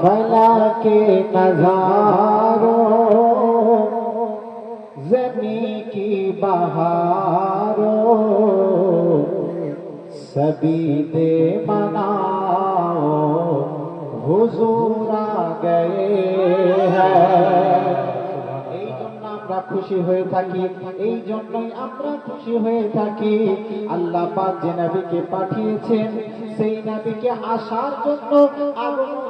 फला के नजारों जमी की बहारों सभी दे मनाओ हुजूर आ गए हैं এই জন্য আমরা খুশি হয়ে থাকি এই জন্যই আমরা খুশি হয়ে থাকি আল্লাহ পাক যে নবীকে পাঠিয়েছেন সেই নবীকে আসার জন্য আগমন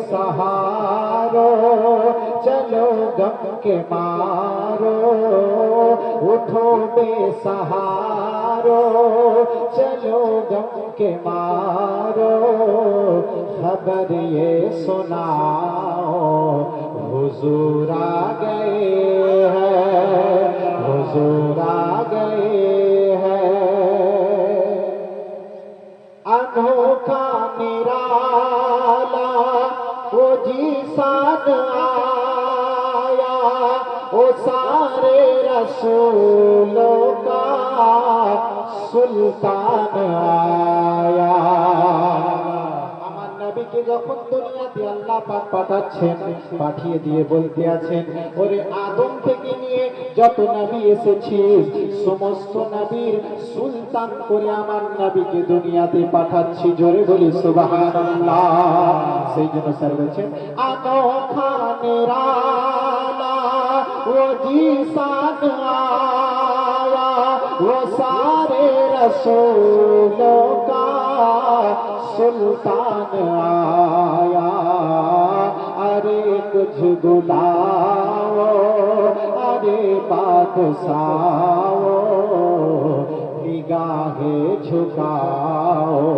बेसहारो चलो गम के मारो उठो बेसहारो चलो गम के मारो खबर ये सुनाओ हुजूर आ गए जी सान आया वो सारे रसूलों का सुल्तान आया আমার নবীকে যখন দুনিয়াতে আল্লাহ পাক পাঠাচ্ছেন পাঠিয়ে দিয়ে বলতে আছেন ওরে আদম থেকে নিয়ে যত নবী এসেছিস সমস্ত নবীর সুলতান করে আমার নবীকে দুনিয়াতে পাঠাচ্ছি জোরে বলি সুবহানাল্লাহ সেই জন্য স্যার বলছেন আনোখা নিরালা ও জি সাদ आया वो सारे रसूलों سلطان آیا۔ ارے کچھ بلاؤ ارے بات ساؤ نگاہیں جھکاؤ۔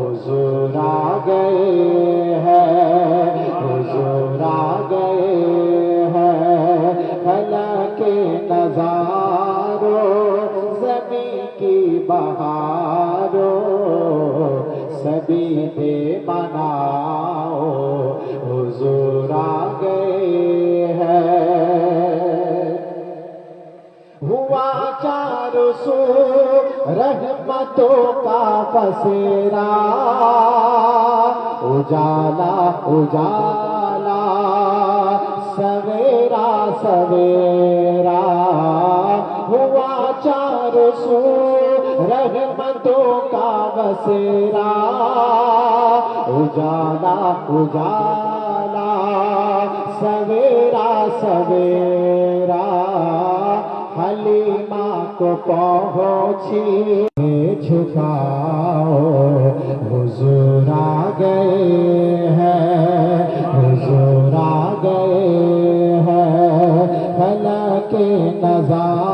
حضور آ گئے ہیں، حضور آ گئے ہیں۔ بھلا کے نظاروں، زمین کی بہار۔ سبھی تھے بناؤ حضور آ گئے ہیں ہوا چار سو رحمتوں کا پسیرا، اجالا اجالا، سویرا سویرا۔ رحمتوں کا بسیرا اجالا اجالا، سویرا سویرا، حلیمہ کو پہنچی۔ چھکاؤ حضور آگئے گئے ہیں، حضور آگئے ہیں، فلک نظار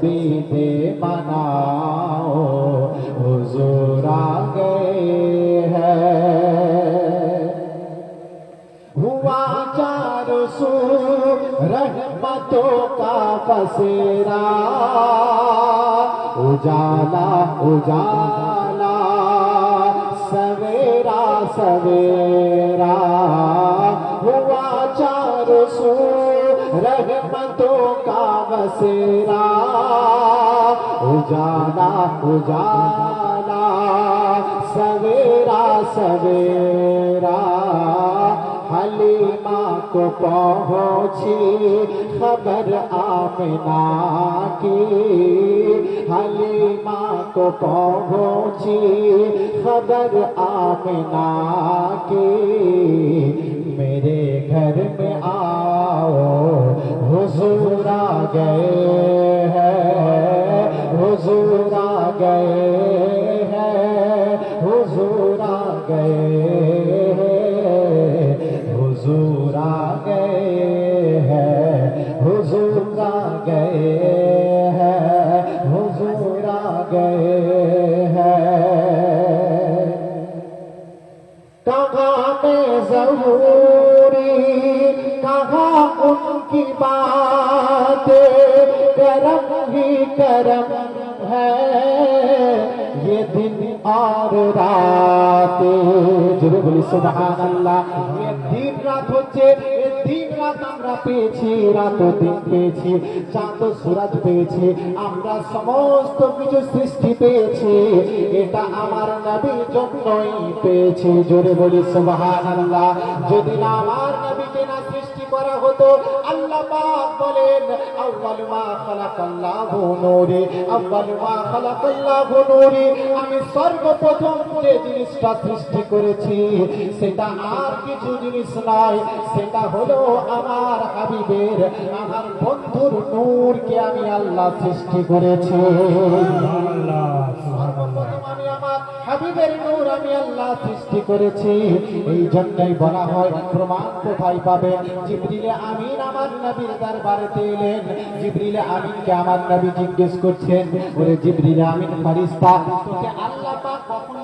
تسبیحیں مناؤ، حضور آ گئے ہیں ہوا چار سو رحمتوں کا پسیرا، اجالا اجالا، سویرا سویرا۔ ہوا چار سو رحمتوں اجالا اجالا سویرا سویرا حلیمہ کو پہنچی خبر آمنا کی حلیمہ کو پہنچی خبر آمنا ضروری کہاں ان کی بات کرم ہی کرم আমরা সমস্ত কিছু সৃষ্টি পেয়েছি, এটা আমার নবীর জন্যই পেয়েছি, জোরে বলি সুবহান যদি না আমার নবীকে না সৃষ্টি করা হতো, আল্লাহ পাক বলেন, আউয়ালু মা খালাকাল্লাহু নূরি, আউয়ালু মা খালাকাল্লাহু নূরি, আমি সর্বপ্রথম যে জিনিসটা সৃষ্টি করেছি সেটা আর কিছু জিনিস নয় সেটা হলো আমার হাবিবের আমার বন্ধুর নূরকে আমি আল্লাহ সৃষ্টি করেছি। আমি আমার হাবিবের নূর আমি আল্লাহ সৃষ্টি করেছি। এই জন্যই বলা হয় প্রমাণ কোথায় জিবরিলে আমিন আমার নবীর দরবারেতে এলেন। জিবরিলে আমিনকে আমার নবী জিজ্ঞেস করছেন ওরে জিবরিলে আমিন ফারিস্তা তোকে আল্লাহ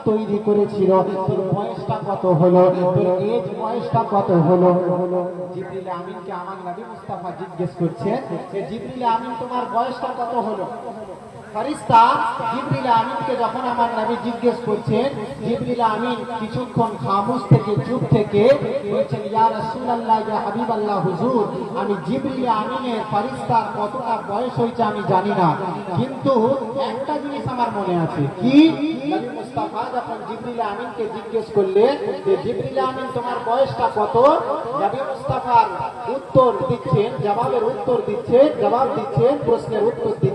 তৈরি করেছিল। তোর বয়সটা কত হলো? তোর এজ বয়সটা কত হলো? জিবরিল আমিনকে আমার নবী মুস্তাফা জিজ্ঞেস করছে যে, জিবরিল আমিন, তোমার বয়সটা কত হলো? আমি জানি না। কিন্তু একটা জিনিস আমার মনে আছে। কি? মুস্তাফা যখন আমিনকে জিজ্ঞেস করলেন যে, জিবরিল আমিন, তোমার বয়সটা কত? মুস্তাফার উত্তর দিচ্ছেন, জবাবের উত্তর দিচ্ছেন, জবাব দিচ্ছেন, প্রশ্নের উত্তর দিচ্ছেন।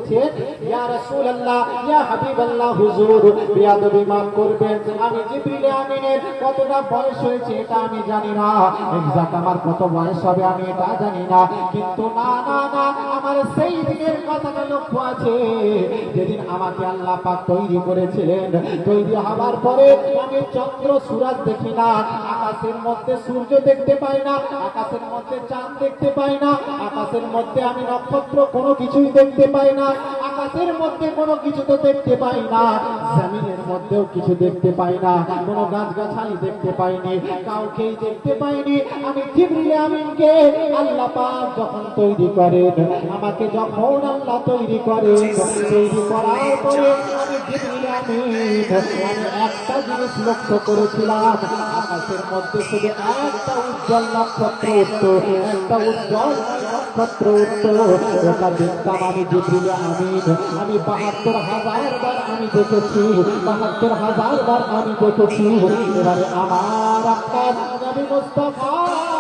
ইয়া রাসূলুল্লাহ, ইয়া হাবিবাল্লাহ, হুজুর, বিয়াদবি মাফ করবেন। আমি জিবরিল আমিনের কতটা বয়স হয়েছে এটা আমি জানি না। এক্সাক্ট আমার কত বয়স হবে আমি এটা জানি না। কিন্তু না না না, আমার সেই দিনের কথাটা লক্ষ্য আছে। যেদিন আমাকে আল্লাহ পাক তৈরি করেছিলেন, তৈরি হওয়ার পরে আমি চন্দ্র সূরজ দেখি না, আকাশের মধ্যে সূর্য দেখতে পাই না, আকাশের মধ্যে চাঁদ দেখতে পাই না, আকাশের মধ্যে আমি নক্ষত্র কোনো কিছুই দেখতে পাই না। আকাশের মধ্যে কোনো কিছু তো দেখতে পাই না জমিনের মধ্যেও কিছু দেখতে পাই না কোনো গাছ গাছালি দেখতে পাইনি কাউকেই দেখতে পাইনি। আমি জিবরিল আমিনকে আল্লাহ পাক যখন তৈরি করেন আমাকে যখন আল্লাহ তৈরি করেন তৈরি করার পরে আমি জিবরিল আমিন আমি একটা জিনিস লক্ষ্য করেছিলাম আকাশের মধ্যে শুধু একটা উজ্জ্বল নক্ষত্র উঠতো একটা উজ্জ্বল নক্ষত্র উঠতো ওটা দেখতাম আমি জিবরিল আমিন। আমি বাহাত্তর হাজার বার আমি দেখেছি। বাহাত্তর হাজার বার আমি দেখেছি। এবারে আমার আপনার মুস্তাফা।